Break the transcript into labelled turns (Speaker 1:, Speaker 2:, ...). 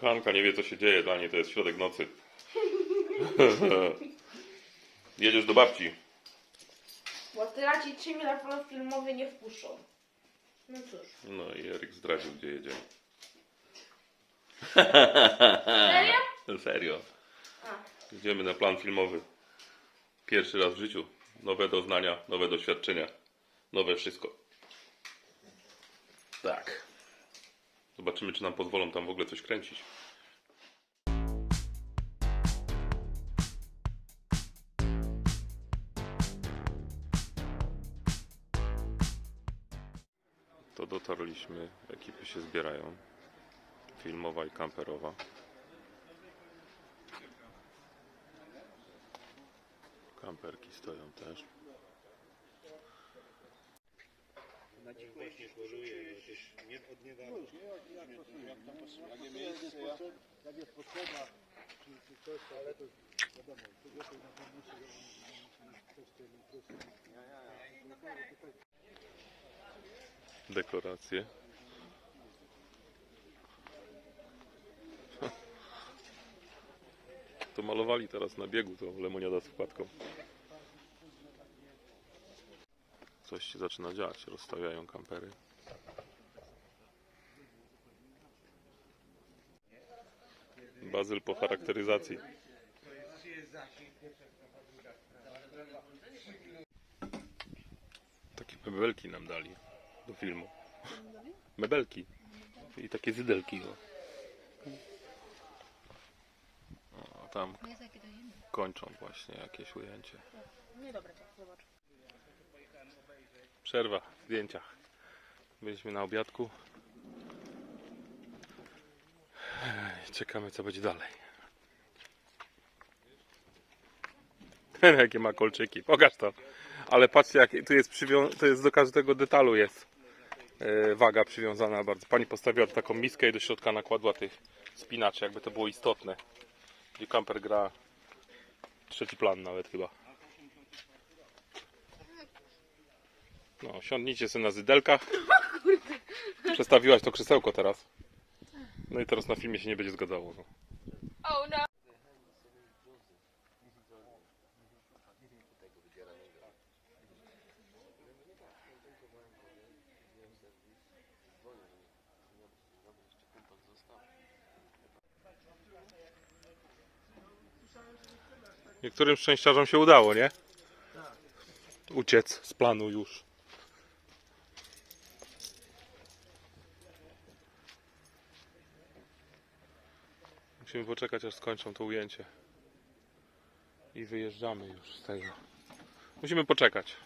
Speaker 1: Hanka nie wie co się dzieje, dla niej to jest środek nocy. Jedziesz do babci.
Speaker 2: Bo cię mnie na plan filmowy nie wpuszczą. No cóż.
Speaker 1: No i Eryk zdradził gdzie jedziemy.
Speaker 2: Serio?
Speaker 1: Serio. Jedziemy na plan filmowy. Pierwszy raz w życiu. Nowe doznania, nowe doświadczenia. Nowe wszystko. Tak. Zobaczymy, czy nam pozwolą tam w ogóle coś kręcić. To dotarliśmy. Ekipy się zbierają. Filmowa i kamperowa. Kamperki stoją też.
Speaker 3: Na dziś właśnie choruje już nie od niedawna. Jak nie miejsce, ja... Jak jest potrzeba, czy, czy coś, to ale to wiadomo, to lepiej na pewno się coś tym
Speaker 1: Dekoracje. To malowali teraz na biegu tą lemoniada z wkładką. Coś się zaczyna dziać. Rozstawiają kampery. Bazyl po charakteryzacji. Takie mebelki nam dali do filmu. Mebelki. I takie zydelki. O, tam
Speaker 4: to inne.
Speaker 1: kończą właśnie jakieś ujęcie.
Speaker 2: Nie dobra, tak, zobacz.
Speaker 1: Przerwa w zdjęciach. Byliśmy na obiadku. Czekamy co będzie dalej. Jakie ma kolczyki, pokaż to. Ale patrzcie, jak tu jest to jest do każdego detalu jest e, waga przywiązana bardzo. Pani postawiła taką miskę i do środka nakładła tych spinaczy, jakby to było istotne. Gdzie kamper gra trzeci plan nawet chyba. No, siądnijcie sobie na zydelkach. Przestawiłaś to krzesełko teraz. No i teraz na filmie się nie będzie zgadzało. No.
Speaker 2: Oh no.
Speaker 1: Niektórym szczęściarzom się udało, nie? Uciec z planu już. Musimy poczekać aż skończą to ujęcie. I wyjeżdżamy już z tego. Musimy poczekać.